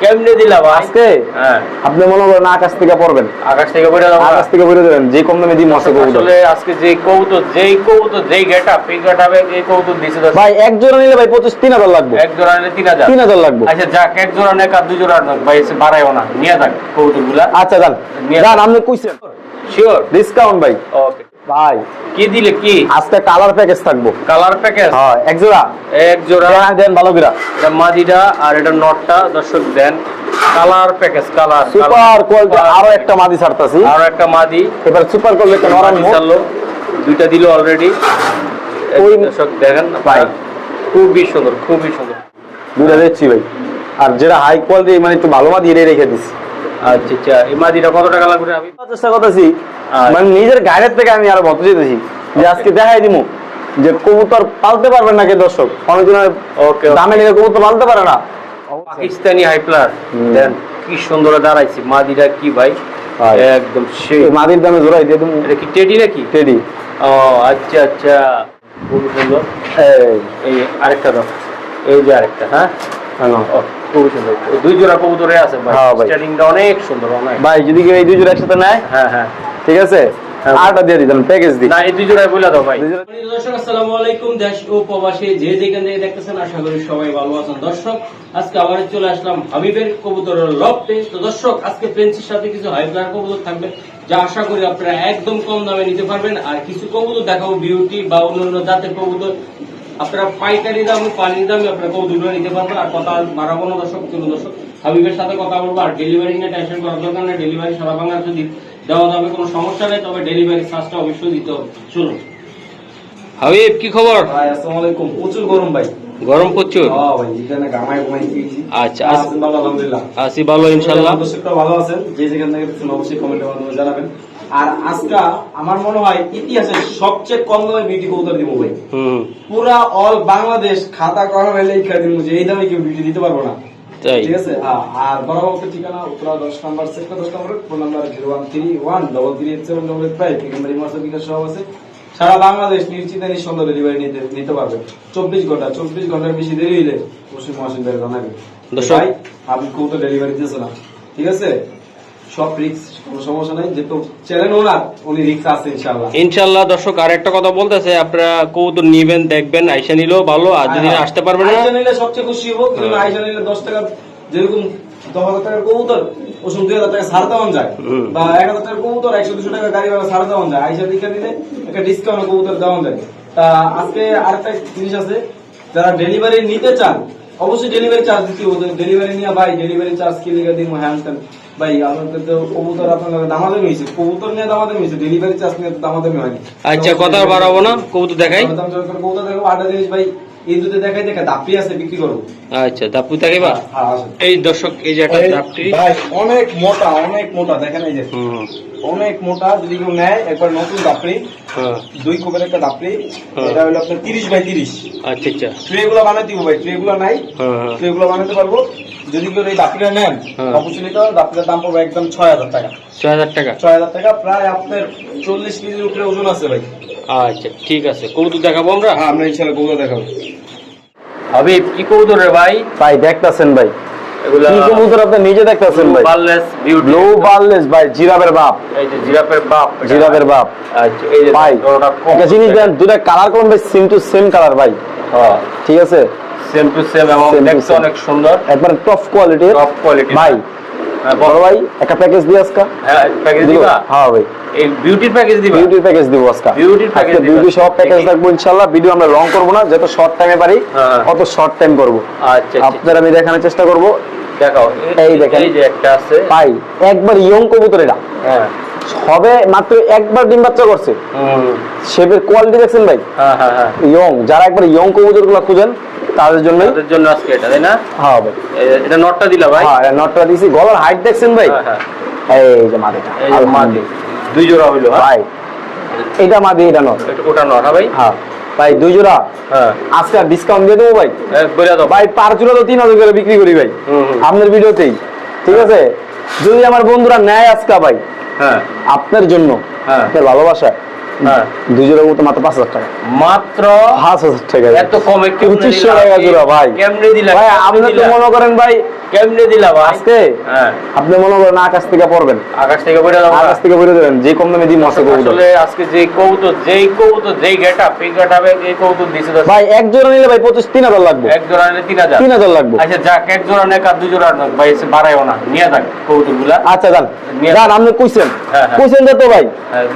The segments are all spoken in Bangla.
কেমনে দিলা আজকে? হ্যাঁ। আপনি মনে করেন আকাশ থেকে পড়বেন? আকাশ থেকে বলে আকাশ থেকে বেরো দেবেন যে কম দামে দিই মশা কবুতর। আসলে আজকে যে কৌতুক যেই কৌতুক যেই গেটআপ এই গেটআপে এই কৌতুক দিছে ভাই এক জোড়া নিলে ভাই লাগবে। এক জোড়া নিলে আচ্ছা যাক এক জোড়া নেক আর দুই জোড়া নেক। ভাই এসে বাড়াইও না। নিয়ে আচ্ছা যান। যান। আপনি কইছেন। শিওর ডিসকাউন্ট ভাই। ওকে ভাই কি দিলে কি? আজকে কালার প্যাকেজ থাকব। কালার প্যাকেজ হ্যাঁ এক জোড়া। এক জোড়া। দেন, ভালো এটা মাদিটা আর এটা নটটা দর্শক দেন। Colour package colour super quality আরও একটা মাদি ছাড়তাছি। আর একটা মাদি। এবার সুপার কোয়ালিটি নরম মাদি দুইটা দিল অলরেডি দর্শক দেখেন ভাই। খুবই সুন্দর খুবই সুন্দর। দুটা দিচ্ছি ভাই। আর যেটা হাই কোয়ালিটি মানে একটু ভালো মাদি রেখে দিছি। আচ্ছা আচ্ছা। এই মাদিটা কত টাকা লাগবে আমি চেষ্টা করতেছি। মানে নিজের গাড়ির থেকে আমি আরও বলতে যেতেছি যে আজকে দেখাই দিমু যে কবুতর পালতে পারবেন নাকি দর্শক? অনেকজন ওকে দামে নিলে কবুতর পালতে পারে না। পাকিস্তানি হাইপ্লার। দেন কি সুন্দর দাঁড়াইছি। মাদিরা কি ভাই। একদম সেই। মাদির দামে জোড়াই দিয়ে দিমু। এটা কি টেডি নাকি? টেডি। ও আচ্ছা আচ্ছা। এই আরেকটা দাও। এই যে আরেকটা হ্যাঁ? হ্যাঁ। ও, খুবই সুন্দর দুই জোড়া কবুতরে আছে ভাই। অনেক সুন্দর অনেক। ভাই যদি কেউ এই দুই জোড়া একসাথে নেয় হ্যাঁ হ্যাঁ। ঠিক আছে। দিয়ে দিতাম প্যাকেজ দিই না এই দুই জোড়ায় বলে দাও ভাই। দুই জোড়া- প্রিয় দর্শক আসসালামু আলাইকুম দেশ ও প্রবাসী যে যেখান থেকে দেখতেছেন আশা করি সবাই ভালো আছেন। দর্শক আজকে আবার চলে আসলাম হাবিবের কবুতরের লফটে। তো দর্শক আজকে ফ্রেন্সির সাথে কিছু হাই ফ্লায়ার কবুতর থাকবে যা আশা করি আপনারা একদম কম দামে নিতে পারবেন। আর কিছু কবুতর দেখাবো বিউটি বা অন্যান্য জাতের কবুতর। আপনারা পাইকারি দামে পানির দামে আপনারা কবুতরগুলো নিতে পারবেন আর কথা বাড়াবো না দর্শক চলুন দর্শক। হাবিবের সাথে কথা বলব আর ডেলিভারি নিয়ে টেনশন করার দরকার নেই। ডেলিভারি সারা বাংলা যদি দেওয়া যাবে কোনো সমস্যা নেই তবে ডেলিভারি চার্জটা অবশ্যই দিতে হবে। চলুন। হাবিব কি খবর? ভাই আসসালামু আলাইকুম। প্রচুর গরম ভাই। গরম প্রচুর? হ্যাঁ আচ্ছা, আসি ভালো ইনশাল্লাহ ভালো আছেন? যে যেখান থেকে অবশ্যই কমেন্টের মাধ্যমে জানাবেন। আর আজকে আমার মনে হয় ইতিহাসের সবচেয়ে কম দামে বিউটি কবুতর দিব ভাই। পুরা অল বাংলাদেশ খাতা করা হলে লিখা দিব যে এই দামে কেউ বিউটি দিতে পারব না। ঠিক আছে? আর বরাবর ঠিকানা উত্তরা দশ নাম্বার সেক্টর দশ number phone number zero one three one double three eight seven double eight five. এখানে মাসের বিকাশ সব আছে। সারা বাংলাদেশ নিশ্চিন্তে নিঃসন্দেহ ডেলিভারি নিতে নিতে পারবে। চব্বিশ ঘণ্টা চব্বিশ ঘণ্টার বেশি দেরি হইলে অবশ্যই মহাসিন জানাবে। ভাই আপনি ডেলিভারি দিতেছে না। ঠিক আছে? সব রিক্স কোনো সমস্যা নাই। যেহেতু চ্যানেল ওনার উনি রিক্স আছে ইনশাল্লাহ ইনশাল্লাহ দর্শক আরেকটা কথা বলতেছে আপনারা কবুতর নিবেন দেখবেন আইসা নিলেও ভালো আর যদি হ্যাঁ, আসতে পারবেন না আইসা নিলে সবচেয়ে খুশি হব কিন্তু হ্যাঁ। আইসা নিলে দশ টাকা যেরকম দশ হাজার টাকার কবুতর ওসব দুই হাজার টাকা ছাড় দেওয়া যায়। বা এক হাজার টাকার কবুতর একশো দুশো টাকা গাড়ি ভাড়া ছাড় দেওয়া যায়। আইসা দিকে নিলে একটা ডিসকাউন্ট কবুতর দেওয়া যায়। তা আজকে আরেকটা জিনিস আছে যারা ডেলিভারি নিতে চান অবশ্যই ডেলিভারি চার্জ দিতে হবে। ডেলিভারি নিয়ে ভাই ডেলিভারি চার্জ কি লিখে দিব হ্যান ত্যান। ভাই আমাদের তো কবুতর আপনার দামাদামি হয়েছে। কবুতর নিয়ে দামাদামি হয়েছে ডেলিভারি চার্জ নিয়ে দামাদামি হয়নি। আচ্ছা কথা বাড়াবো না কবুতর দেখাই। কবুতর দেখাবো আটা জিনিস ভাই। ইন্দুতে দেখাই দেখা দাপি আছে বিক্রি করব আচ্ছা দাপু দেখাইবা হ্যাঁ, আসেন। এই দর্শক এই যে একটা এই দাপটি। ভাই অনেক মোটা অনেক মোটা দেখেন এই যে। অনেক মোটা যদি কেউ নেয় একবার নতুন দাপড়ি হ্যাঁ। দুই কোপের একটা দাপড়ি হ্যাঁ। এটা হলো আপনার তিরিশ বাই তিরিশ। আচ্ছা আচ্ছা। ট্রে গুলো বানাতে দিব ভাই ট্রে গুলো নাই। হ্যাঁ হ্যাঁ। ট্রে গুলো বানাতে পারব। যদি কেউ এই দাপড়িটা নেন হবে দাপড়িটার দাম পড়বে একদম ছয় হাজার টাকা। ছয় হাজার টাকা। ছয় হাজার টাকা প্রায় আপনার চল্লিশ কেজির উপরে ওজন আছে ভাই। আচ্ছা ঠিক আছে। কবুতর দেখাবো আমরা? হ্যাঁ আমরা ইনশাল্লাহ কবুতর দেখাবো। হাবিব কি কবুতর রে ভাই? ভাই দেখতাছেন ভাই। এগুলা কি কবুতর আপনি নিজে দেখতাছেন ভাই? বার্লেস বিউটি ব্লু বার্লেস ভাই জিরাবের বাপ। এই যে জিরাফের বাপ জিরাফের বাপ। আচ্ছা এই যে ভাই একটা জিনিস দেন দুটা কালার কোন ভাই সেম টু সেম কালার ভাই। হ্যাঁ। ঠিক আছে? সেম টু সেম এবং দেখতে অনেক সুন্দর। একবার টপ কোয়ালিটির টপ কোয়ালিটি ভাই বড় ভাই একটা প্যাকেজ দিই আজকে? হ্যাঁ প্যাকেজ দিবা? হ্যাঁ ভাই। এই বিউটির প্যাকেজ দিবা? বিউটির প্যাকেজ দিব আজকে। Beauty র বিউটি সব প্যাকেজ থাকব ইনশাআল্লাহ ভিডিও আমরা লং করব না যত শর্ট টাইমে পারি হ্যাঁ। অত শর্ট টাইম করব। আচ্ছা আচ্ছা। আমি দেখানোর চেষ্টা করব। দেখাও। এই দেখেন। এই যে একটা আছে। ভাই একবার ইয়ং কবুতর এটা হ্যাঁ। হবে মাত্র একবার ডিম বাচ্চা করছে। শেপের কোয়ালিটি দেখছেন ভাই? হ্যাঁ হ্যাঁ হ্যাঁ। ইয়ং যারা একবার ইয়ং কবুতরগুলো খুঁজেন তাদের জন্যই তাদের জন্য আজকে এটা তাই না? হ্যাঁ ভাই এটা নটটা দিলা ভাই? হ্যাঁ নটটা দিছি। গলার হাইট দেখছেন ভাই? হ্যাঁ হ্যাঁ। এই যে মাদিটা এই মাদি দুই জোড়া হইল হ্যাঁ? ভাই এটা মাদি এটা নট। ওটা নট হ্যাঁ ভাই? হ্যাঁ। ভাই দুই জোড়া। হ্যাঁ। আজকে ডিসকাউন্ট দিয়ে দেবো ভাই? ভাই পার জোড়া তো তিন হাজার করে বিক্রি করি ভাই। আপনার ভিডিওতেই। ঠিক আছে? যদি আমার বন্ধুরা নেয় আজকে ভাই হ্যাঁ। আপনার জন্য হ্যাঁ। আপনার ভালোবাসা দুই জোড়া মতো মাত্র পাঁচ হাজার টাকা। মাত্র পাঁচ হাজার টাকা। এত কমে কেমনে পঁচিশশো টাকা জোড়া ভাই। কেমনে দিলা? ভাই আপনি তো মনে করেন ভাই কেমনে দিলা ভাই? আজকে হ্যাঁ। আপনি মনে করেন আকাশ থেকে পড়বেন। আকাশ থেকে আকাশ যে কম দামে দিই মস্ত কবুতর। আসলে আজকে যে কবুতর যেই কবুতর যেই গেটা পিক গেটাবে এই কবুতর দিছে ভাই এক জোড়া নিলে ভাই পঁচিশ তিন হাজার লাগবে। এক জোড়া নিলে তিন হাজার। তিন হাজার লাগবে। আচ্ছা যাক এক জোড়া নেক আর দুই জোড়া নেক। ভাই এসে বাড়াইও না। নিয়ে থাক কবুতরগুলা আচ্ছা যান। যান। আপনি কইছেন। হ্যাঁ, হ্যাঁ। কইছেন তো ভাই।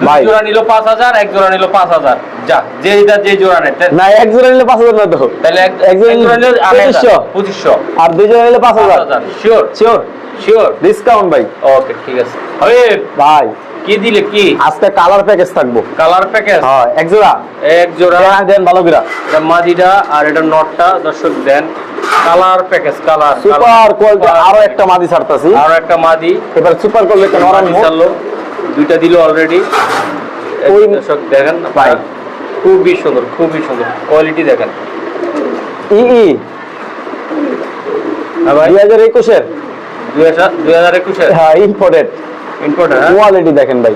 ভাই। জোড়া নিল পাঁচ হাজার এক জোড়া নিল পাঁচ হাজার। যা যে যে জোড়া নেয় না? এক জোড়া নিলে পাঁচ হাজার না তো তাহলে এক জোড়া নিলে পঁচিশশো। পঁচিশশো। আর দুই জোড়া নিলে পাঁচ হাজার। শিওর শিওর শিওর ডিসকাউন্ট ভাই। ওকে ঠিক আছে। ভাই। কি দিলে কি? আজকে কালার প্যাকেজ থাকব। কালার প্যাকেজ হ্যাঁ এক জোড়া। এক জোড়া। দেন, দেন ভালো করে। এটা মাদিটা আর এটা নটটা দর্শক দেন। Colour package colour super quality আরও একটা মাদি ছাড়তাছি। আর একটা মাদি। এবার সুপার কোয়ালিটি নরম দুইটা দিল অলরেডি ওই- দেখেন ভাই। খুবই সুন্দর খুবই সুন্দর কোয়ালিটি দেখেন। ই ই। হ্যাঁ দুই হাজার একুশের। দুই হাজার দুই হাজার একুশে হ্যাঁ ইম্পোর্টেড ইম্পোর্ট হ্যাঁ। কোয়ালিটি দেখেন ভাই।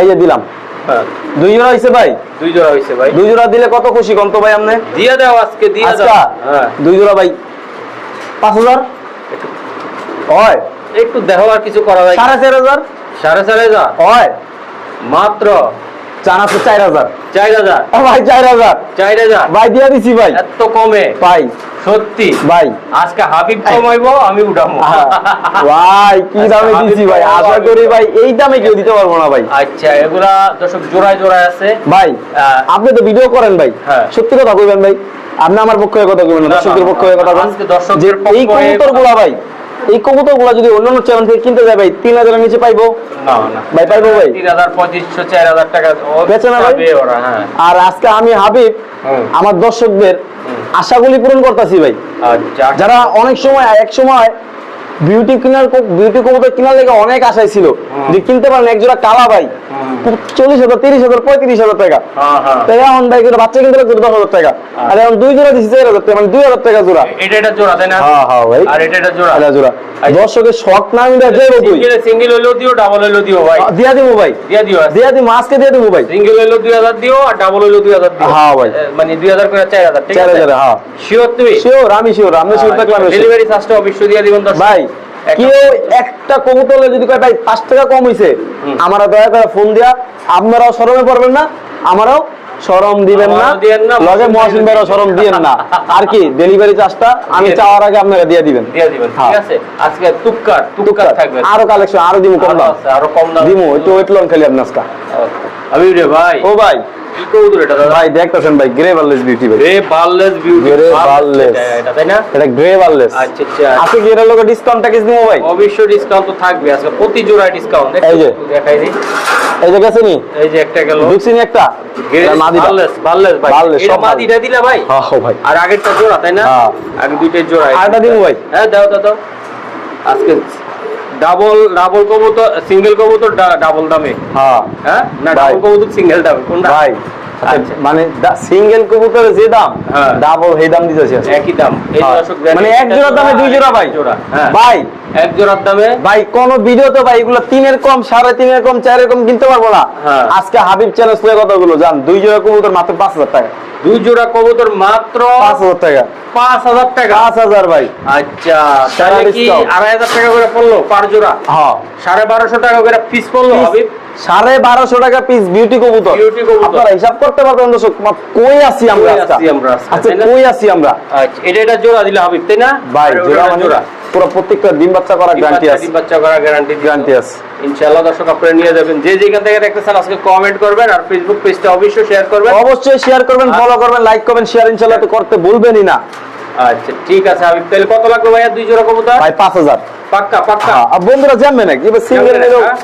এই যে দিলাম। হ্যাঁ। দুই জোড়া হয়েছে ভাই। দুই জোড়া হয়েছে ভাই। দুই জোড়া দিলে কত খুশি কন্ত ভাই আপনি? দিয়ে দাও আজকে দিয়ে দাও। হ্যাঁ। দুই জোড়া ভাই। পাঁচ হাজার? হয়। একটু দেখো আর কিছু করা যায়। সাড়ে চার হাজার? সাড়ে চার হাজার? হয়। মাত্র চার আছে চার হাজার। চার হাজার। ও ভাই চার হাজার। চার হাজার। ভাই দিয়ে দিছি ভাই। এত কমে। ভাই। সত্যি। ভাই। আজকে হাবিব কমাইবো আমি উঠাবো। ভাই কি দামে দিছি ভাই। আশা করি ভাই এই দামে কেউ দিতে পারব না ভাই। আচ্ছা এগুলা দর্শক জোড়ায় জোড়ায় আছে। ভাই আপনি তো ভিডিও করেন ভাই। হ্যাঁ। সত্যি কথা কইবেন ভাই। আপনি আমার পক্ষে কথা কইবেন না না, দর্শকের পক্ষে কথা বলেন। আজকে দর্শকের এই ভাই এই কবুতরগুলা যদি অন্যান্য চ্যানেল থেকে কিনতে যায় ভাই তিন হাজারের নিচে পাইবো? না না। ভাই পাইবো ভাই? তিন হাজার পঁচিশশো চার হাজার টাকা বেচে না হ্যাঁ। আর আজকে আমি হাবিব আমার দর্শকদের আশাগুলি পূরণ করতেছি ভাই। যারা অনেক সময় এক সময় বিউটি কিনার বিউটি কবুতর কেনার লেগে অনেক আশাই ছিল। যে কিনতে পারেন এক জোড়া কালা ভাই। চল্লিশ হাজার তিরিশ হাজার পঁয়ত্রিশ হাজার টাকা। হ্যাঁ হ্যাঁ। তাই এখন ভাই করে বাচ্চা কিনতে দশ হাজার টাকা। আর এখন দুই জোড়া দিচ্ছি চার হাজার টাকা মানে দুই হাজার টাকা জোড়া। এটা এটা জোড়া তাই না? হ্যাঁ হ্যাঁ ভাই। আর এটা এটা জোড়া। এটা জোড়া। আচ্ছা। দর্শকের শখ না মিলে তুই সিঙ্গেল হইলেও দিও ডাবল হইলেও দিও ভাই। দিয়া দিবো ভাই। দিয়া দিও দিয়া দিবো আজকে দিয়ে দিবো ভাই। সিঙ্গেল হইলেও দুই হাজার দিও আর ডাবল হইলেও দুই হাজার দিও। হ্যাঁ ভাই। মানে দুই হাজার করে চার হাজার চার হাজার হ্যাঁ। শিওর তুমি? শিওর আমি শিওর আপনি শিওর থাকলে আমি sure। ডেলিভারি চার্জটা অবশ্যই দিয়ে দিবেন ভাই কেউ একটা কবুতরে যদি কয় ভাই পাঁচ টাকা কম হয়েছে। আমরা দয়া করে ফোন দিয়া আপনারাও সরমে পড়বেন না আমারও সরম দিবেন না লগে মহসিন সরম দিয়েন না। আর কি ডেলিভারি চার্জটা আমি চাওয়ার আগে আপনারা দিয়ে দিবেন। দিয়ে দিবেন ঠিক হ্যাঁ। আছে? আজকে থাকবে। আরও কালেকশন আরও দিব কম দাম। আরও কম দাম। দিমু একটু ওয়েট লন খালি আপনার আজকা। আমি রে ভাই। ও ভাই। কি কবুতর এটা দাদা? ভাই দেখতেছেন ভাই গ্রে বার্লেস বিউটি ভাই। রে বারলেস বিউটি Grey Barless। এটা তাই না? এটা গ্রে বার্লেস আচ্ছা আচ্ছা। আজকে কি এর লোকে ডিসকাউন্ট প্যাকেজ দিমু ভাই? অবশ্যই ডিসকাউন্ট তো থাকবে আজকে প্রতি জোড়ায় ডিসকাউন্ট এই যে। দেখাই দিই। এই যে গেছে নি? এই যে একটা গেল। একটা? বারলেস বারলেস ভাই। Barless, সব মাদিটা দিলা ভাই? হ্যাঁ হ্যাঁ ভাই। আর আগেরটা জোড়া তাই না? হ্যাঁ। আগে দুইটাই জোড়া। আরেকটা দিমু ভাই। হ্যাঁ দাও দাও দাও। আজকে ডাবল ডাবল কবুতর সিঙ্গেল কবুতর ডাবল দামে। হ্যাঁ। হ্যাঁ? না ডাবল কবুতর সিঙ্গেল দামে কোনটা? ভাই। মানে সিঙ্গেল কবুতরের যে দাম হ্যাঁ। ডাবল সেই দাম দিতেছি। একই দাম। হ্যাঁ। মানে এক জোড়ার দামে দুই জোড়া ভাই। জোড়া হ্যাঁ। ভাই। এক জোড়ার দামে ভাই কোন ভিডিওতে ভাই এগুলো তিনের কম সাড়ে তিনের কম চারের কম কিনতে পারব না। হ্যাঁ। আজকে হাবিব চ্যানেল প্লে কথাগুলো জান দুই জোড়া কবুতর মাত্র পাঁচ হাজার টাকা। দুই জোড়া কবুতর মাত্র পাঁচ হাজার টাকা। পাঁচ হাজার টাকা। পাঁচ হাজার ভাই। আচ্ছা তাহলে কি আড়াই হাজার টাকা করে পড়ল পার জোড়া? হ্যাঁ। সাড়ে বারোশো টাকা করে পিস পড়ল হাবিব? সাড়ে বারোশো টাকা পিস বিউটি কবুতর। আপনারা হিসাব করতে পারবেন দর্শক কই আছি আমরা কই? আছি আমরা আচ্ছা কই আছি আমরা? আচ্ছা এটা এটা জোড়া দিলে হাবিব তাই না? ভাই জোড়া মানে পুরো প্রত্যেকটা ডিম বাচ্চা করা গ্যারান্টি আছে। ডিম বাচ্চা করা গ্যারান্টি গ্যারান্টি আছে। ইনশাআল্লাহ দর্শক আপনারা নিয়ে যাবেন। যে যেখান থেকে দেখতেছেন আজকে কমেন্ট করবেন আর ফেসবুক পেজটা অবশ্যই শেয়ার করবেন। অবশ্যই শেয়ার করবেন ফলো করবেন লাইক করবেন শেয়ার ইনশাল্লাহ তো করতে ভুলবেনই না। আচ্ছা ঠিক আছে হাবিব। তাহলে কত লাগবে ভাইয়া? দুই জোড়া কবুতর? ভাই পাঁচ হাজার। পাক্কা পাক্কা। আর বন্ধুরা জানবে নাকি এবার সিঙ্গেল নিলেও হ্যাঁ।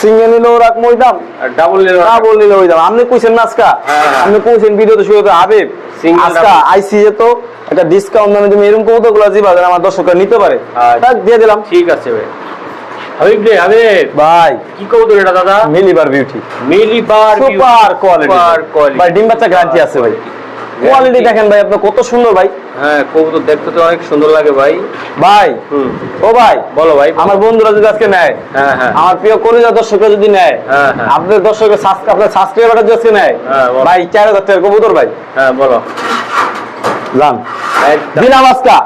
সিঙ্গেল নিলেও রাখব ওই দাম ডাবল নিলে ডাবল নিলে ওই দাম আপনি কইছেন না আজকা? হ্যাঁ, হ্যাঁ। আপনি কইছেন ভিডিওতে শুরুতে হাবিব। Single আজকা আইসি যে তো একটা ডিসকাউন্ট দামে তুমি এরকম কবুতরগুলো যেন আমার দর্শকরা নিতে পারে। আচ্ছা। দিয়ে দিলাম। ঠিক আছে ভাই। হাবিব রে হাবিব। ভাই। কি কবুতর এটা দাদা? মিলিবার বিউটি মিলিবার সুপার কোয়ালিটি সুপার কোয়ালিটি ভাই ডিম বাচ্চা গ্যারান্টি আছে ভাই। কোয়ালিটি দেখেন ভাই আপনি কত সুন্দর ভাই। হ্যাঁ কবুতর দেখতে তো অনেক সুন্দর লাগে ভাই। ভাই ও ভাই বলো ভাই আমার বন্ধুরা যদি আজকে নেয় হ্যাঁ হ্যাঁ। আমার প্রিয় কলিজা দর্শকরা যদি নেয় হ্যাঁ, হ্যাঁ। আপনাদের দর্শকের সাবস্ক্রাইব আপনার সাবস্ক্রাইবারটা যদি আজকে নেয় হ্যাঁ। ভাই চার হাজার টাকা কবুতর ভাই। হ্যাঁ বলো। একদম। দিলাম আজকা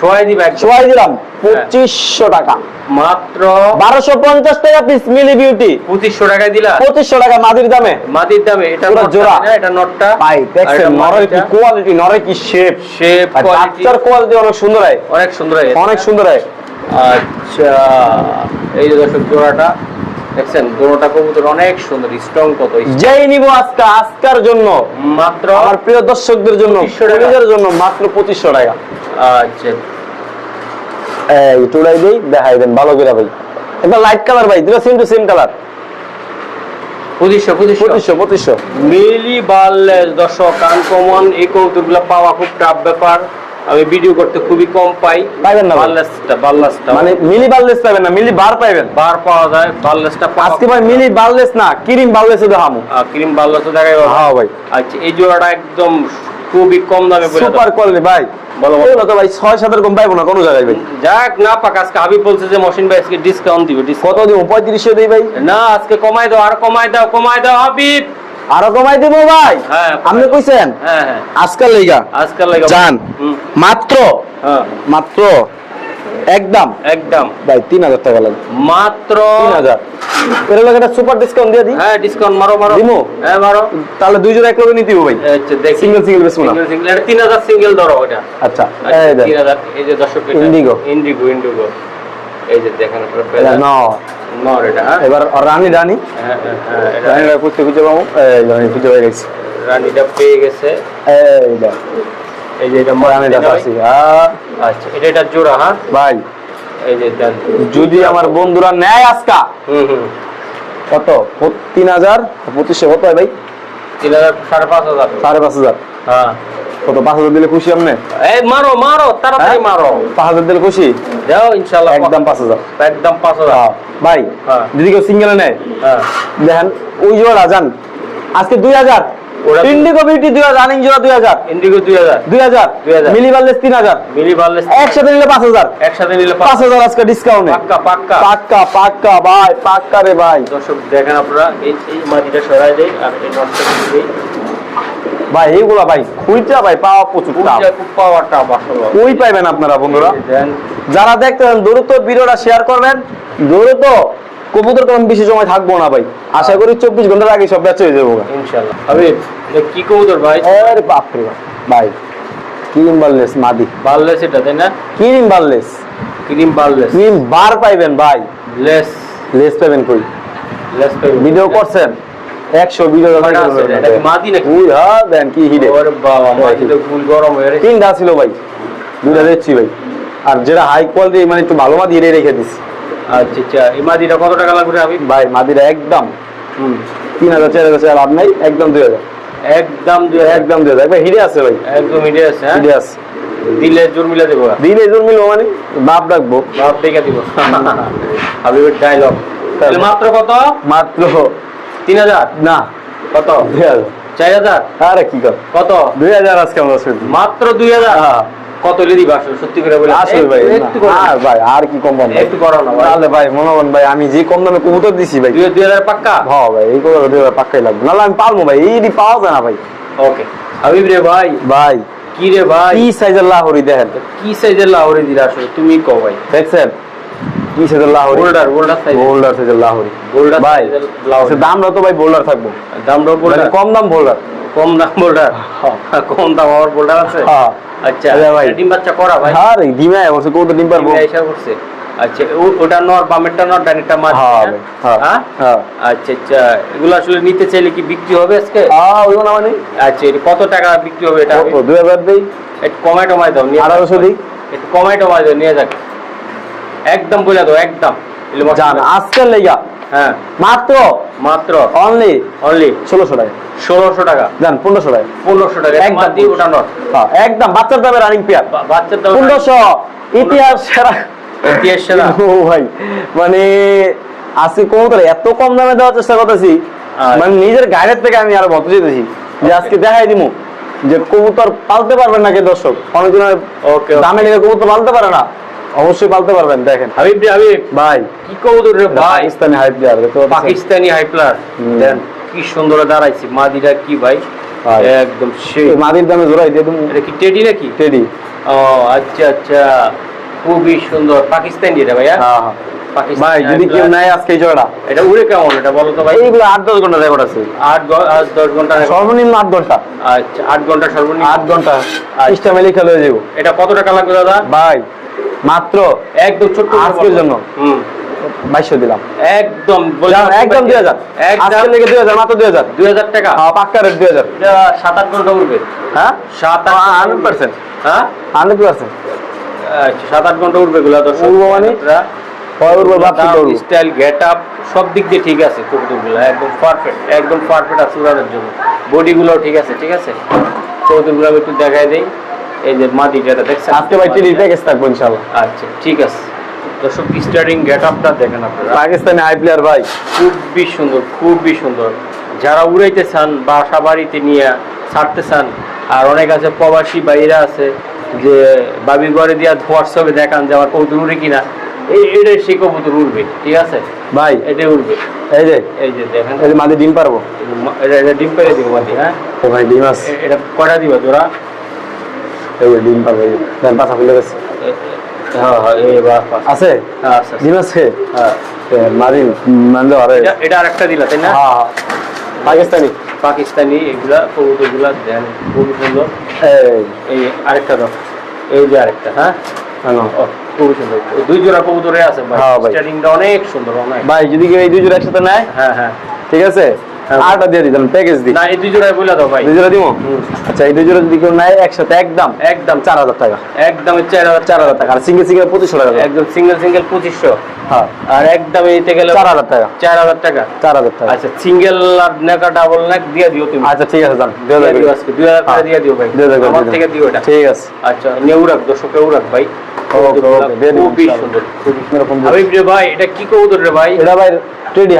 সবাই দিবে একদম। দিলাম পঁচিশশো টাকা। মাত্র বারোশো পঞ্চাশ টাকা পিস মিলি বিউটি পঁচিশশো টাকায় দিলা? পঁচিশশো টাকা মাদির দামে। মাটির দামে এটা জোড়া। এটা নটটা? ভাই দেখছেন নরের কি কোয়ালিটি নরের কি শেপ শেপ বাচ্চার কোয়ালিটি অনেক সুন্দর হয়। অনেক সুন্দর হয়েছে। অনেক সুন্দর হয়। আচ্ছা এই যে দর্শক জোড়াটা দেখছেন কবুতর অনেক সুন্দর স্ট্রং কত যেই নিব আজকে আজকার জন্য। মাত্র আমার প্রিয় দর্শকদের জন্য 2500 জন্য মাত্র পঁচিশশো টাকা। আচ্ছা। এই টুড়াই দেই দেখাই দেন ভালো করে ভাই। এটা লাইট কালার ভাই দুটো সেম টু সেম কালার পঁচিশশো পঁচিশশো। পঁচিশশো পঁচিশশো। মিলি বার্লেস দর্শক আনকমন এই কৌতুকগুলো পাওয়া খুব টাফ ব্যাপার। আমি ভিডিও করতে খুবই কম পাই। পাইবেন না বার্লেসটা বার্লেসটা। মানে মিলি বার্লেস পাবেন না মিলি বার পাইবেন। বার পাওয়া যায় বার্লেসটা আজকে ভাই মিলি বার্লেস না কিরিম বার্লেস দেখামু। ক্রিম বার্লেস দেখাই হ্যাঁ ভাই। আচ্ছা এই জোড়াটা একদম খুবই কম দামে। সুপার কোয়ালিটি ভাই। তো ভাই ছয় সাতের কম পাইবো না কোনো জায়গায় ভাই। যাক না পাক আজকে হাবিব বলছে যে মশিন ভাই আজকে ডিসকাউন্ট দিবে কত দিব? পঁয়ত্রিশশো দিই ভাই। না আজকে কমাই দাও আর কমাই দাও কমাই দাও হাবিব। আরও কমাই দিব ভাই? হ্যাঁ, আপনি কইছেন? হ্যাঁ হ্যাঁ। আজকাল লেগা আজকাল লাগে জান মাত্র হ্যাঁ। মাত্র একদম। একদম। ভাই তিন হাজার টাকা লাগবে। মাত্র তিন হাজার। এর লাগে একটা সুপার ডিসকাউন্ট দিয়ে দিই। হ্যাঁ ডিসকাউন্ট মারো মারো। দিমু? হ্যাঁ মারো। তাহলে দুই জোড়া এক লগে নিতে হবে ভাই আচ্ছা দেখি। সিঙ্গেল সিঙ্গেল বেশ না? সিঙ্গেল সিঙ্গেল এটা তিন হাজার সিঙ্গেল ধরো ওটা। আচ্ছা এই তিন হাজার। এই যে দর্শক Indigo। ইন্ডিগো ইন্ডিগো এই যে দেখেন আপনারা এটা পেলেন। ন এটা হ্যাঁ? এবার রানী রানী। হ্যাঁ, হ্যাঁ, হ্যাঁ, এটা। রানীরা খুঁজতে খুঁজে পাবো। এই রানী খুঁজে হয়ে গেছে। রানীটা পেয়ে গেছে। এই দেখ এই যে এটা আচ্ছা। এটা এটা জোড়া হ্যাঁ? ভাই। এই যে দেন। যদি আমার বন্ধুরা নেয় আজকা হুম হুম। কত? তিন হাজার? পঁচিশশো কত হয় ভাই? তিন হাজার সাড়ে পাঁচ হাজার। সাড়ে পাঁচ হাজার। হ্যাঁ। কত পাঁচ হাজার দিলে খুশি আপনি? এই মারো মারো তাড়াতাড়ি হ্যাঁ? মারো। পাঁচ হাজার দিলে খুশি? যাও ইনশাল্লাহ একদম পাঁচ হাজার। একদম পাঁচ হাজার। ভাই। যদি কেউ সিঙ্গেল নেয় হ্যাঁ। দেখেন ওই জোড়া যান আজকে দুই হাজার। ইন্ডিগো বিউটি দুই হাজার রানিং জোড়া দুই হাজার ইন্ডিগো দুই হাজার দুই হাজার 2000 মিলি বার্লেস তিন হাজার মিলি বার্লেস একসাথে নিলে পাঁচ হাজার। একসাথে নিলে পাঁচ হাজার আজকে ডিসকাউন্টে পাক্কা পাক্কা। পাক্কা পাক্কা ভাই পাক্কা রে ভাই। দর্শক দেখেন আপনারা এই এই মাটিটা সরাই আর এই নটটা দিই। ভাই এইগুলা ভাই ভাই পাওয়া প্রচুর পাইবেন আপনারা বন্ধুরা। যারা দেখতেন দ্রুত ভিডিওটা শেয়ার করবেন। দ্রুত কবুতর কম বেশি সময় থাকব না ভাই। আশা করি চব্বিশ ঘণ্টার আগে সব বেচে হয়ে যাব। হাবিব কি কবুতর ভাই? আরে বাপ রে বাপ। ভাই ক্রিম বার্লেস মাদি। বার্লেস এটা তাই না? Cream barless. Cream barless. Cream bar পাইবেন ভাই। লেস। লেস কই? লেস ভিডিও করছেন? একশো ভিডিও কয়টা আছে এটা? মাদি নাকি? উই হ্যাঁ দেন কি হিডে। ওরে বাবা মাটি তো ফুল গরম হয়ে তিনটা ছিল ভাই। দিচ্ছি ভাই। আর যেটা হাই কোয়ালিটি মানে একটু ভালো মাদি রেখে দিচ্ছি আচ্ছা আচ্ছা। এই মাটিটা কত টাকা লাগবে ভাই মাদিরা একদম হুম তিন হাজার চার হাজার লাভ নাই একদম দুই হাজার। একদম দুই একদম দুই হাজার। আছে ভাই। একদম মিডিয়া আছে হ্যাঁ? আছে। দিলে জোর মিলা দেবো। দিলে জোর মিলবো মানে? বাপ ডাকবো ভাব দেখে দিব। হাবিবের ডায়লগ মাত্র কত? মাত্র তিন হাজার? না কত? দুই হাজার। চার হাজার? আরে কি কর? কত? দুই হাজার আজকে আমরা মাত্র দুই হাজার? হ্যাঁ। কত দিবা সত্যি করে বলে আসলে ভাই একটু- একটু করো। না। আর ভাই আর কি কম দাম একটু করো না তাহলে ভাই মনোবন ভাই আমি যে কম দামে কবুতর দিছি ভাই। দুই দুই হাজার পাক্কা? হ্যাঁ ভাই এই কবুতর পাক্কাই লাগবে। নাহলে আমি পারব ভাই এই দি পাওয়া যায় না ভাই। ওকে। হাবিব রে ভাই। ভাই। কি রে ভাই? কি সাইজের লাহরি দেখেন? কি সাইজের লাহোরে দিলা আসলে? তুমি কও ভাই। দেখছেন? কি সাইজের Lahori boulder boulder size boulder সাইজের লাহরি বোল্ডার ভাই আচ্ছা, দামটা তো ভাই বোল্ডার থাকব। দামটা মানে বোল্ডার কম দাম বোল্ডার কম দাম বোল্ডার কম দাম আমার বোল্ডার আছে? হ্যাঁ। আচ্ছা ভাই। ডিম বাচ্চা করা ভাই? আরে ডিমে বলছে কবুতর ডিম পারব। এসে করছে। আচ্ছা ওটা নর বামেরটা নর ডানেরটা মাছ হ্যাঁ হ্যাঁ? হ্যাঁ হ্যাঁ? আচ্ছা আচ্ছা এগুলো আসলে নিতে চাইলে কি বিক্রি হবে আজকে? আহ ওই না মানে? আচ্ছা কত টাকা বিক্রি হবে এটা কত? দুই হাজার দেই। একটু কমাই টমাই দাও নিয়ে আঠারোশো দিই। একটু কমাই টমাই দাও নিয়ে যাক। একদম বলে দাও একদম। জান আজকের লেগা? হ্যাঁ। মাত্র? মাত্র। অনলি অনলি ষোলোশো টাকা। ষোলোশো টাকা। জান পনেরোশো টাকা। পনেরোশো টাকা। একদম। একদম ওটা নট। হ্যাঁ, একদম। বাচ্চার দামে রানিং পেয়ার বাচ্চার দাম পনেরোশো। ইতিহাস সেরা। ইতিহাস সেরা। ও ভাই মানে আজকে কবুতর এত কম দামে দেওয়ার চেষ্টা করতেছি। মানে নিজের গাড়ির থেকে আমি আরও বলতে যেতেছি যে আজকে দেখাই দিমু। যে কবুতর পালতে পারবেন নাকি দর্শক? অনেকজন ওকে দামে নিয়ে কবুতর পালতে পারে না। অবশ্যই পালতে পারবেন দেখেন। হাবিব রে হাবিব। ভাই। কি কবুতর রে ভাই? Pakistani high player Pakistani high hmm. দেন কি সুন্দর দাঁড়াইছি। মাদিরা কি ভাই। একদম সেই মাদির দামে জোড়াই দিয়ে দিমু এটা কি টেডি নাকি? টেডি। ও আচ্ছা আচ্ছা। খুবই সুন্দর। পাকিস্তানি এটা ভাইয়া? হ্যাঁ হ্যাঁ। ভাই যদি কেউ নেয় আজকে এই এটা উড়ে কেমন এটা বলো তো ভাই? এইগুলো আট দশ ঘণ্টা রেকর্ড আছে। আট গ- আট দশ ঘণ্টা সর্বনিম্ন আট ঘণ্টা। আচ্ছা আট ঘণ্টা সর্বনিম্ন। আট ঘণ্টা। ইস্টা মেলি খেলে যাব। এটা কত টাকা লাগবে দাদা? ভাই মাত্র একদম ছোট্ট আজকের জন্য। বাইশশো দিলাম। একদম একদম দুই হাজার। লেগে দুই হাজার মাত্র দুই হাজার। দুই হাজার টাকা। হ্যাঁ পাক্কা রেট দুই হাজার। সাত আট ঘণ্টা উঠবে হ্যাঁ? সাত আট হান্ড্রেড পার্সেন্ট হ্যাঁ? হান্ড্রেড পার্সেন্ট আচ্ছা সাত আট ঘণ্টা উঠবে গুলা দর্শক। মানে? স্টাইল গেট আপ সব দিক দিয়ে ঠিক আছে কবুতরগুলো। একদম পারফেক্ট একদম পারফেক্ট আছে উড়ানোর জন্য। ঠিক আছে ঠিক আছে? কবুতরগুলো আমি একটু দেখাই দেই। এই যে মাদি যেটা দেখছেন আজকে ভাই টিলির প্যাকেজ থাকব ইনশাল্লাহ। আচ্ছা ঠিক আছে। দর্শক স্টার্টিং গেট আপটা দেখেন আপনারা। পাকিস্তানি হাই প্লেয়ার ভাই। খুবই সুন্দর খুবই সুন্দর। যারা উড়াইতে চান বাসা বাড়িতে নিয়ে ছাড়তে চান আর অনেক আছে প্রবাসী বাইরা আছে যে বাবি ঘরে দিয়া হোয়াটসঅ্যাপে দেখান যে আমার কবুতর উড়ে কিনা এই এটা সেই কবুতর উড়বে ঠিক আছে? ভাই এটাই উড়বে। এই যে এই যে দেখেন। এই যে মাদি ডিম পারব? এটা এটা ডিম পেরে দিব মাটি হ্যাঁ? ও ভাই ডিম আছে। এটা কয়টা দিবা তোরা? এই ডিম দেন গেছে। আছে। ডিম আছে আরে এটা আরেকটা দিলা তাই না হ্যাঁ। পাকিস্তানি পাকিস্তানি এগুলা কবুতরগুলা দেন খুবই সুন্দর এই আরেকটা দাও এই যে আরেকটা হ্যাঁ খুবই সুন্দর দুই জোড়া কবুতরে আছে ভাই। অনেক সুন্দর অনেক ভাই যদি এই দুই জোড়া একসাথে নেয় হ্যাঁ হ্যাঁ ঠিক আছে। আটটা দিয়ে দিতাম প্যাকেজ দিই। না এই দুই জোড়ায় বলে দাও ভাই। দুই জোড়া দিব হুম। আচ্ছা এই দুই জোড়া যদি কেউ একসাথে একদম? একদম। চার হাজার টাকা। একদম চার হাজার চার হাজার টাকা। আর সিঙ্গেল সিঙ্গেল পঁচিশশো টাকা একদম সিঙ্গেল সিঙ্গেল পঁচিশশো। হ্যাঁ। আর একদম এইতে গেলে চার হাজার টাকা। চার হাজার টাকা। চার হাজার টাকা। আচ্ছা সিঙ্গেল আর নেকা ডাবল নেক দিয়ে দিও তুমি। আচ্ছা ঠিক আছে দুই হাজার দুই হাজার টাকা হ্যাঁ। দিয়ে দিও ভাই। দুই হাজার আমার থেকে দিও এটা। ঠিক আছে। আচ্ছা নেউ রাখ দর্শকে রাখ ভাই। ভাই এটা কি কবুতর রে ভাই? এটা ভাই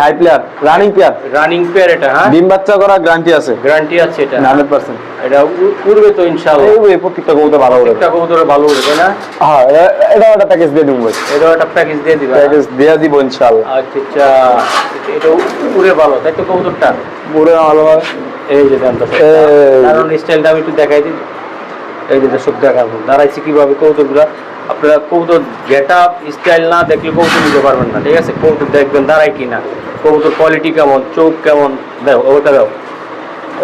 high player running player. Running pair এটা হ্যাঁ? ডিম বাচ্চা করা গ্যারান্টি আছে। গ্যারান্টি আছে এটা। Hundred percent. এটা উড়বে তো ইনশাআল্লাহ। এই প্রত্যেকটা কবুতর ভালো করে একটা কবুতরে ভালো উড়বে না? হ্যাঁ এ- এটাও একটা প্যাকেজ দিয়ে দিব। এটাও একটা প্যাকেজ দিয়ে দিবা প্যাকেজ দিয়ে দিব ইনশাআল্লাহ। আচ্ছা আচ্ছা। এটা- এটা উড়ে ভালো তাই তো কবুতরটা? পুরো ভালো। এই যে দর্শক কারণ স্টাইলটা আমি একটু দেখাই দিই। এই যে দর্শক দেখাবো। দাঁড়াইছি কীভাবে কবুতরগুলা? আপনারা কবুতর গেট আপ স্টাইল না দেখলে কবুতর নিতে পারবেন না ঠিক আছে? কবুতর দেখবেন দাঁড়াই কিনা কবুতর কোয়ালিটি কেমন চোখ কেমন? দাও ওটা দাও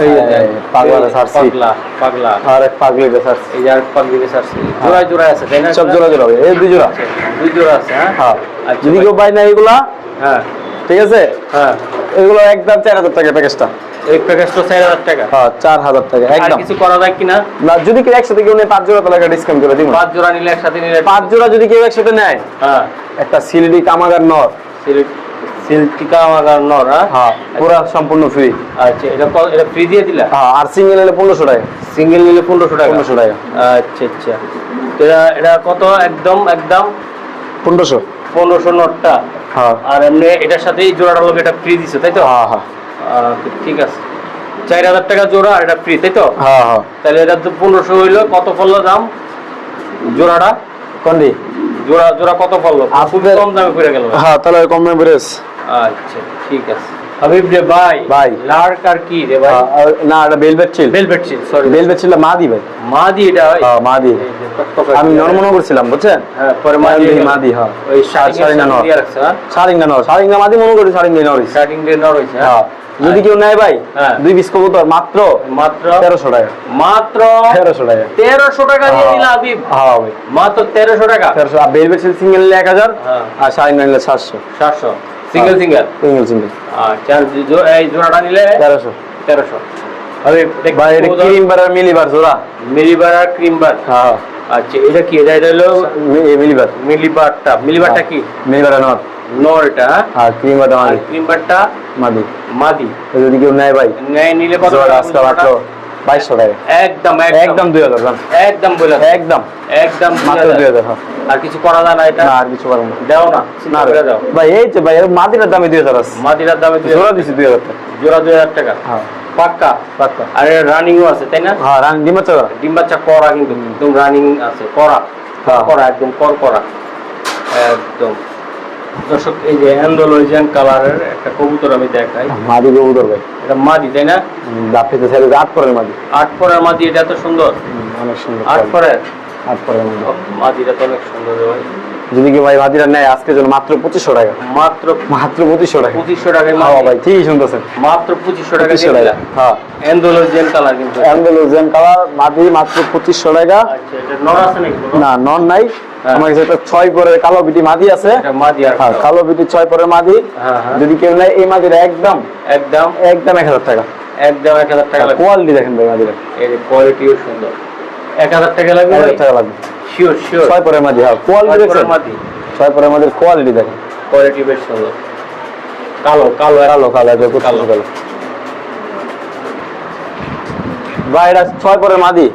এই যে দেন। এই, পাগলা পাগলা পাগলা। আর এক পাগলি স্যার এই আর পাগলি ছাড়ছি জোড়ায় জোড়ায় আছে তাই না সব জোড়া জোড়া এই দুই জোড়া। আচ্ছা, দুই জোড়া আছে হ্যাঁ? হ্যাঁ। আচ্ছা যদি কেউ পাই না এগুলা? হ্যাঁ। ঠিক আছে? হ্যাঁ। এগুলো একদম চার হাজার টাকা প্যাকেজটা এই প্যাকেজটা টাকা। হ্যাঁ চার হাজার টাকা একদম। কিছু করা যায় কিনা? না যদি কেউ একসাথে কেউ নেয় পাঁচ জোড়া তাহলে ডিসকাউন্ট করে দিব। পাঁচ জোড়া নিলে একসাথে নিলে পাঁচ জোড়া যদি কেউ একসাথে নেয় হ্যাঁ। একটা সিলডি কামাগার নর। সিল্কিকা আমার নর হ্যাঁ? সম্পূর্ণ ফ্রি আচ্ছা এটা এটা ফ্রি দিয়ে দিলা? হ্যাঁ আর সিঙ্গেল নিলে পনেরোশো টাকা। সিঙ্গেল নিলে পনেরোশো টাকা? পনেরোশো টাকা। আচ্ছা আচ্ছা। এটা এটা কত? একদম একদম? পনেরোশো। পনেরোশো নটটা। হ্যাঁ। আর এমনি এটার সাথে এই জোড়াটার লোক এটা ফ্রি দিছে তাই তো? হ্যাঁ হ্যাঁ। ঠিক আছে। চার হাজার টাকা জোড়া আর এটা ফ্রি তাই তো? হ্যাঁ হ্যাঁ। তাহলে এটা তো পনেরোশো হইল কত পড়ল দাম? জোড়াটা? কোনটি জোড়া জোড়া কত পড়ল? খুবই কম দামে পড়ে গেল হ্যাঁ তাহলে কম বেরেস আচ্ছা ঠিক আছে। হাবিব রে ভাই ভাই। লার্ক আর কি রে ভাই? না এটা বেলভেট চিল ভেলভেট চিল সরি বেলভেট চিল মা দি ভাই। মা দি এটা ভাই? হ্যাঁ টকটকে আমি করছিলাম বুঝছেন? হ্যাঁ পরে হ্যাঁ। ওই না নর। মাদি মনে করি নর নর হইছে হ্যাঁ। যদি কেউ নেয় ভাই হ্যাঁ। দুই বিশ কবুতর মাত্র মাত্র তেরোশো টাকা। মাত্র তেরোশো টাকা। তেরোশো টাকা দিয়ে দিলা হাবিব। হ্যাঁ ভাই। মাত্র তেরোশো টাকা। তেরোশো। আর বেলভেট চিল সিঙ্গেল নিলে এক হাজার হ্যাঁ। আর সারিঙ্গা নিলে সাতশো। সাতশো। সিঙ্গেল সিঙ্গেল সিঙ্গেল সিঙ্গেল আচ্ছা এই জোড়াটা নিলে? তেরোশো। তেরোশো। হাবিব ভাই এটা ক্রিম আর মিলিবার জোড়া। মিলিবার আর ক্রিম হ্যাঁ। আচ্ছা এটা কি? এটা এটা হলো মিলিবার মিলিবারটা। মিলিবারটা কি? মিলিবার নর নর এটা হ্যাঁ? আর ক্রিম বাটা মাদি। ক্রিম বারটা মাদি। মাদি যদি কেউ নেয় ভাই নেয় নিলে কত জোড়া টাকা? বাইশশো টাকা। একদম একদম। দুই হাজার একদম বলে একদম। একদম মাত্র দুই হাজার হ্যাঁ। আর কিছু করা যায় না এটা? না আর কিছু পারব না দাও না না দাও। ভাই এই যে ভাই এর মাদিটার দামে দুই হাজার আছে। মাদিরার দামে জোড়া দিছি দুই হাজার টাকা। জোড়া দুই হাজার টাকা? হ্যাঁ। পাক্কা? পাক্কা। আর রানিংও আছে তাই না? হ্যাঁ রান ডিম বাচ্চা করা। ডিম বাচ্চা করা কিন্তু। একদম রানিং আছে করা। হ্যাঁ। করা একদম কর করা। একদম। দর্শক এই যে অ্যান্ডোলজিয়ান কালারের একটা কবুতর আমি দেখাই। মাদি কবুতর ভাই। এটা মাদি তাই না? দাপিতে সাইজ আট পরের মাদি। আট পরের মাদি এটা এত সুন্দর? অনেক সুন্দর আট পরের? আট পরের মাদি। মাদিটা তো অনেক সুন্দর ভাই। যদি কি ভাই নেয় আজকে জন্য মাত্র পঁচিশশো টাকা। মাত্র মাত্র পঁচিশশো টাকা। পঁচিশশো টাকায় হ্যাঁ ভাই ঠিকই শুনতেছেন। মাত্র পঁচিশশো টাকা পঁচিশশো টাকা। হ্যাঁ। এন্ডোলোজেন কালার কিন্তু। অ্যান্ডালুজিয়ান কালার মাদি মাত্র পঁচিশশো টাকা। আচ্ছা? না নন নাই। হ্যাঁ। আমার কাছে একটা ছয় পরের কালো বিটি মাদি আছে। মাদি আর হ্যাঁ কালো। বিটি ছয় পরের মাদি। হ্যাঁ। যদি কেউ নেয় এই মাদিটা একদম একদম। একদম এক হাজার টাকা। একদম এক হাজার টাকা কোয়ালিটি দেখেন ভাই মাদিটা। এর কোয়ালিটিও সুন্দর। এক হাজার টাকা লাগবে এক হাজার টাকা লাগবে। শিওর শিওর ছয় পরের মাদি হ্যাঁ কোয়ালিটি দেখছেন ছয় পরের মাদির কোয়ালিটি দেখেন। কোয়ালিটি বেশ সুন্দর। কালো কালো কালো কালো খুব কালো। কালো। ভাই এটা ছয় পরের মাদি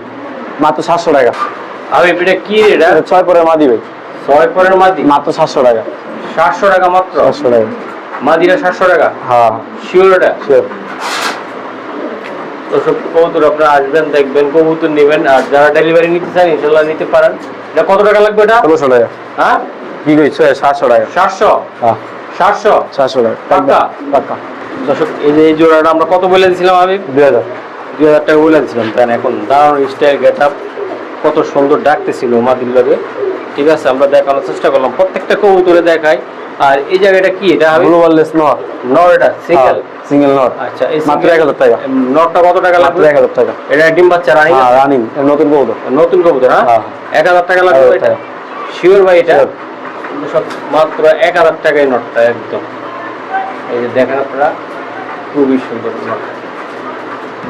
মাত্র সাতশো টাকা। আমি এটা কি এটা? ছয় পরের মাদি ভাই। ছয় পরের মাদি? মাত্র সাতশো টাকা। সাতশো টাকা মাত্র? সাতশো টাকা। মাদিরা সাতশো টাকা? হ্যাঁ। শিওর এটা? শিওর তো সব কবুতর আপনারা আসবেন দেখবেন কবুতর নেবেন আর যারা ডেলিভারি নিতে চান ইনশাল্লাহ নিতে পারেন। এটা কত টাকা লাগবে এটা? ষোলোশো টাকা। হ্যাঁ? কি কইছো? সাতশো টাকা। সাতশো? হ্যাঁ। সাতশো? সাতশো টাকা। পাক্কা? পাক্কা। দর্শক এই যে এই জোড়াটা আমরা কত বলে দিয়েছিলাম আমি দুই হাজার। দুই হাজার টাকা বলে দিয়েছিলাম তাই এখন দারুণ স্টাইল গেট আপ কত সুন্দর ডাকতেছিল মাদির লগে। ঠিক আছে আমরা দেখানোর চেষ্টা করলাম। প্রত্যেকটা কবুতরে দেখাই। আর এই জায়গাটা কি এটা আমি গ্লোবাললেস নর নর এটা সিঙ্গেল সিঙ্গেল নট আচ্ছা মাত্র single- এক হাজার টাকা। নটটা কত টাকা লাগবে? এক হাজার টাকা। এটা ডিম বাচ্চা রানিং? হ্যাঁ রানিং নতুন কবুতর। নতুন কবুতর হ্যাঁ? হ্যাঁ। এক হাজার টাকা লাগবে এটা? শিওর ভাই এটা? সব মাত্র এক হাজার টাকায় নটটা একদম। এই যে দেখেন আপনারা খুবই সুন্দর নট।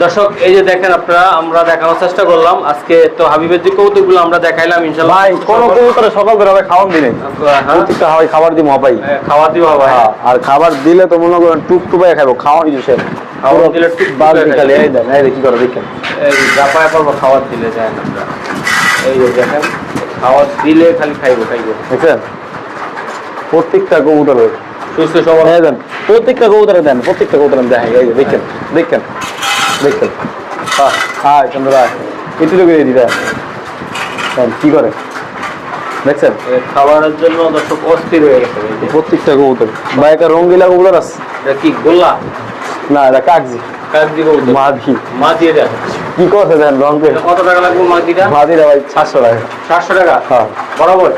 দর্শক এই যে দেখেন আপনারা আমরা দেখানোর চেষ্টা করলাম। আজকে তো হাবিবের যে কৌতুকগুলো আমরা দেখাইলাম ইনশাল্লাহ ভাই কোন কবুতরে সকাল করে হবে খাওয়ান হ্যাঁ, প্রত্যেকটা হয় খাবার দিব ভাই। এ, খাওয়া দিও ভাই। হ্যাঁ, আর খাবার দিলে তো মনে করেন টুক টুপাই খাব খাওয়া কিছু সে। খাবার দিলে টুক বাদ টুকাই এই দেন এই কি করে দেখেন। এই জাপায় পড়ব খাবার দিলে যায় না এই যে দেখেন খাবার দিলে খালি খাইবো খাইবো। দেখছেন? প্রত্যেকটা কবুতর সুস্থ সবল। এই দেন প্রত্যেকটা কবুতরে দেন প্রত্যেকটা কবুতরে দেখেন এই দেখেন দেখেন। হ্যাঁ চন্দ্র রায় একটু লোক দিয়ে দিদা কি করে? দেখছেন? খাবারের জন্য দর্শক অস্থির হয়ে গেছে। প্রত্যেকটা কবুতর। বা একটা রঙ্গিলা কবুতর আছে? এটা কি গোল্লা? না এটা কাগজি কাকদি কবুতর। মাঝি। মা দিয়ে দেয় কি করছে দেন রং কত টাকা লাগবে মাদিটা মাঝিরা ভাই সাতশো টাকা। সাতশো টাকা? হ্যাঁ। বরাবর?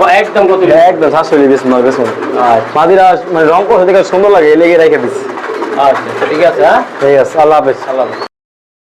ও, একদম কত একদম সাতশো বেশ বেশ আচ্ছা। মাদিরা মানে রং করছে দেখে সুন্দর লাগে লেগে রেখে দিচ্ছি। আচ্ছা ঠিক আছে হ্যাঁ ঠিক আছে আল্লাহ হাফেজ আল্লাহ হাফেজ।